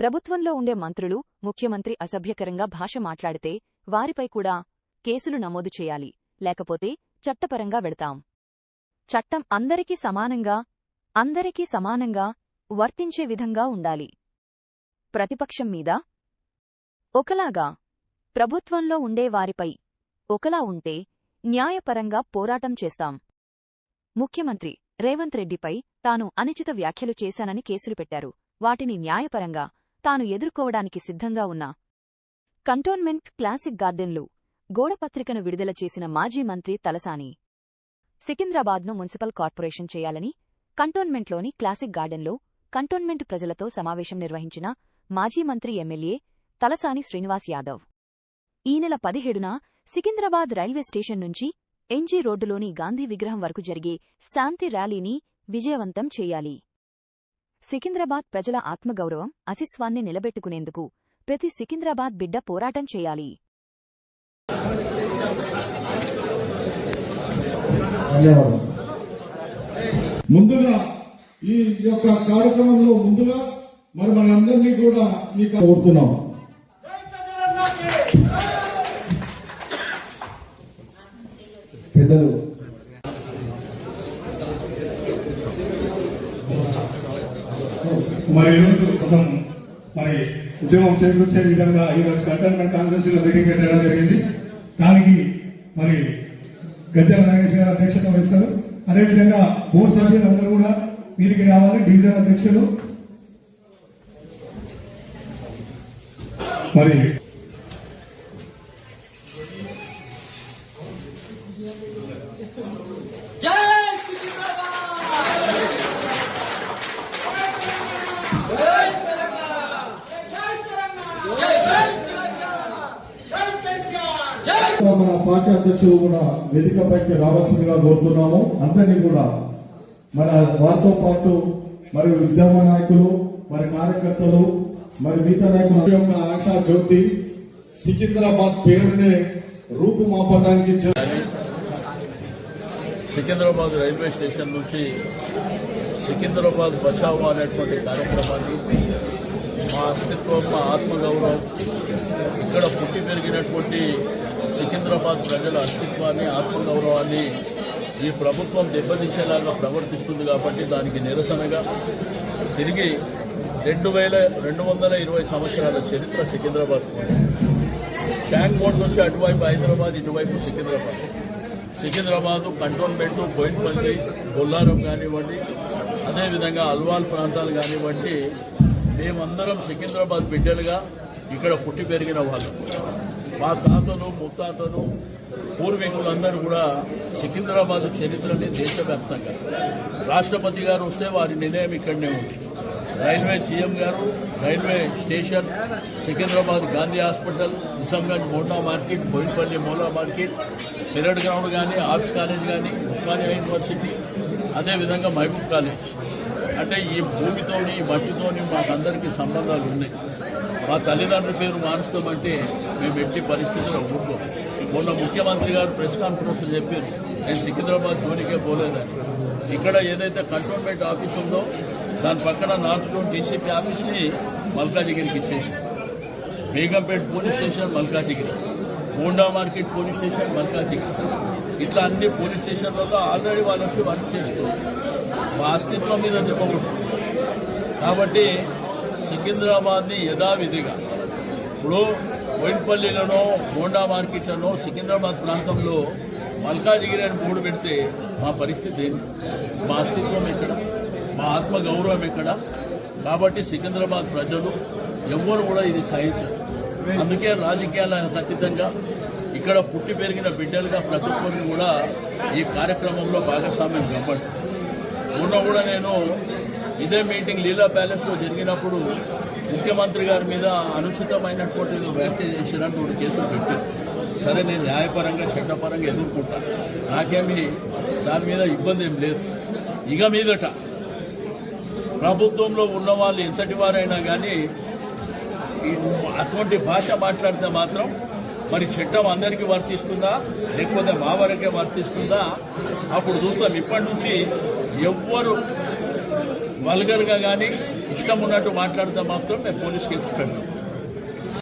ప్రభుత్వంలో ఉండే మంత్రులు ముఖ్యమంత్రి అసభ్యకరంగా భాష మాట్లాడితే వారిపై కూడా కేసులు నమోదు చేయాలి. లేకపోతే చట్టపరంగా వెళతాం. చట్టం అందరికీ సమానంగా అందరికీ సమానంగా వర్తించే విధంగా ఉండాలి. ప్రతిపక్షం మీద ఒకలాగా ప్రభుత్వంలో ఉండే వారిపై ఒకలా ఉంటే న్యాయపరంగా పోరాటం చేస్తాం. ముఖ్యమంత్రి రేవంత్ రెడ్డిపై తాను అనుచిత వ్యాఖ్యలు చేశానని కేసులు పెట్టారు. వాటిని న్యాయపరంగా తాను ఎదుర్కోవడానికి సిద్ధంగా ఉన్నా. కంటోన్మెంట్ క్లాసిక్ గార్డెన్లు గోడపత్రికను విడుదల చేసిన మాజీ మంత్రి తలసాని. సికింద్రాబాద్ను మున్సిపల్ కార్పొరేషన్ చేయాలని కంటోన్మెంట్లోని క్లాసిక్ గార్డెన్లో కంటోన్మెంట్ ప్రజలతో సమావేశం నిర్వహించిన మాజీ మంత్రి ఎమ్మెల్యే తలసాని శ్రీనివాస్ యాదవ్. ఈ నెల పదిహేడున సికింద్రాబాద్ రైల్వే స్టేషన్ నుంచి ఎన్జీ రోడ్డులోని గాంధీ విగ్రహం వరకు జరిగే శాంతి ర్యాలీని విజయవంతం చేయాలి. సికింద్రాబాద్ ప్రజల ఆత్మగౌరవం అసిస్వాన్ని నిలబెట్టుకునేందుకు ప్రతి సికింద్రాబాద్ బిడ్డ పోరాటం చేయాలి. ముందుగా ఈ యొక్క కార్యక్రమంలో ముందుగా మరి మనందరినీ కూడా మీకు కోరుతున్నాం పెద్దలు. మరి ఈరోజు కోసం మరి ఉద్యమం చేకూర్చే విధంగా ఈరోజు కంటోన్మెంట్ కాన్ఫరెన్స్లో మీటింగ్ పెట్టడం జరిగింది. దానికి మరి గద్దెల నాగేష్ గారు అధ్యక్షత వహిస్తారు. అదేవిధంగా బోర్డు సభ్యులందరూ కూడా వీరికి రావాలి డివిజన్ అధ్యక్షులు. మరి మన పార్టీ అధ్యక్షులు కూడా వేదికపైకి రావాల్సిందిగా కోరుతున్నాము. అందరినీ కూడా మన వారితో పాటు మరి ఉద్యమ నాయకులు మరి కార్యకర్తలు మరి మిగతా నాయకులు యొక్క ఆశా జ్యోతి సికింద్రాబాద్ పేరునే రూపుమాపడానికి సికింద్రాబాద్ రైల్వే స్టేషన్ నుంచి సికింద్రాబాద్ బచావో అనేటువంటి కార్యక్రమాన్ని మా అస్తిత్వం మా ఆత్మగౌరవం. ఇక్కడ పుట్టి పెరిగినటువంటి సికింద్రాబాద్ ప్రజల అస్తిత్వాన్ని ఆత్మగౌరవాన్ని ఈ ప్రభుత్వం దెబ్బతీసేలాగా ప్రవర్తిస్తుంది కాబట్టి దానికి నిరసనగా తిరిగి రెండు వేల రెండు వందల ఇరవై సంవత్సరాల చరిత్ర సికింద్రాబాద్. ట్యాంక్ బోర్డు నుంచి అటువైపు హైదరాబాద్ ఇటువైపు సికింద్రాబాద్. సికింద్రాబాద్ కంటోన్మెంట్ బోయిన్పల్లి బొల్లారం కానివ్వండి అదేవిధంగా అల్వాల్ ప్రాంతాలు కానివ్వండి మేమందరం సికింద్రాబాద్ బిడ్డలుగా ఇక్కడ పుట్టి పెరిగిన వాళ్ళు. మా తాతను ముత్తాతలు పూర్వీకులందరూ కూడా సికింద్రాబాద్ చరిత్రని దేశవ్యాప్తంగా. రాష్ట్రపతి గారు వస్తే వారి నిర్ణయం ఇక్కడనే ఉంది. రైల్వే సీఎం గారు railway station Secunderabad Gandhi hospital Nizamganj Monda market Bowenpally Monda market parade ground కానీ ఆర్ట్స్ కాలేజ్ కానీ ఉస్మానియా యూనివర్సిటీ అదేవిధంగా మహబూబ్ కాలేజ్. అంటే ఈ భూమితోని ఈ మట్టితోని మాకందరికీ సంబంధాలు ఉన్నాయి. మా తల్లిదండ్రుల పేరు మారుస్తామంటే మేము ఎట్టి పరిస్థితుల్లో ఊరుకోం. మొన్న ముఖ్యమంత్రి గారు ప్రెస్ కాన్ఫరెన్స్ చెప్పారు నేను సికింద్రాబాద్ జోలికే పోలేదని. ఇక్కడ ఏదైతే కంటోన్మెంట్ ఆఫీస్ ఉందో దాని పక్కన నార్త్ జోన్ డీసీపీ ఆఫీస్ని మల్కాజిగిరికి ఇచ్చేసి Begumpet police station Malkajgiri Gonda market police station Malkajgiri ఇట్లా అన్ని పోలీస్ స్టేషన్లలో ఆల్రెడీ వాళ్ళు వచ్చి వర్క్ చేస్తున్నారు. మా అస్తిత్వం మీద దెబ్బకొట్టు కాబట్టి సికింద్రాబాద్ని యథావిధిగా ఇప్పుడు బోయిన్పల్లిలోనో గోండా మార్కెట్లోనో సికింద్రాబాద్ ప్రాంతంలో మల్కాజిగిరి అని మూడు పెడితే మా పరిస్థితి ఏంటి? మా అస్తిత్వం ఎక్కడ? మా ఆత్మ గౌరవం ఎక్కడ? కాబట్టి సికింద్రాబాద్ ప్రజలు ఎవ్వరు కూడా ఇది సహించరు. అందుకే రాజకీయాలకు ఖచ్చితంగా ఇక్కడ పుట్టి పెరిగిన బిడ్డలుగా ప్రతి ఒక్కరిని కూడా ఈ కార్యక్రమంలో భాగస్వామ్యం కాబట్టి మొన్న కూడా నేను ఇదే మీటింగ్ లీలా ప్యాలెస్లో జరిగినప్పుడు ముఖ్యమంత్రి గారి మీద అనుచితమైనటువంటి వ్యాఖ్య చేసినట్టు రెండు కేసులు పెట్టారు. సరే నేను న్యాయపరంగా చట్టపరంగా ఎదుర్కొంటాను నాకేమీ దాని మీద ఇబ్బంది ఏం లేదు. ఇక మీదట ప్రభుత్వంలో ఉన్న వాళ్ళు ఎంతటి వారైనా కానీ అటువంటి భాష మాట్లాడితే మాత్రం మరి చట్టం అందరికీ వర్తిస్తుందా? లేకపోతే మా వరకే వర్తిస్తుందా? అప్పుడు చూస్తాం. ఇప్పటి నుంచి ఎవ్వరు వల్గర్గా కానీ ఇష్టం ఉన్నట్టు మాట్లాడితే మాత్రం. మేము పోలీస్ కేసు పెడతాం.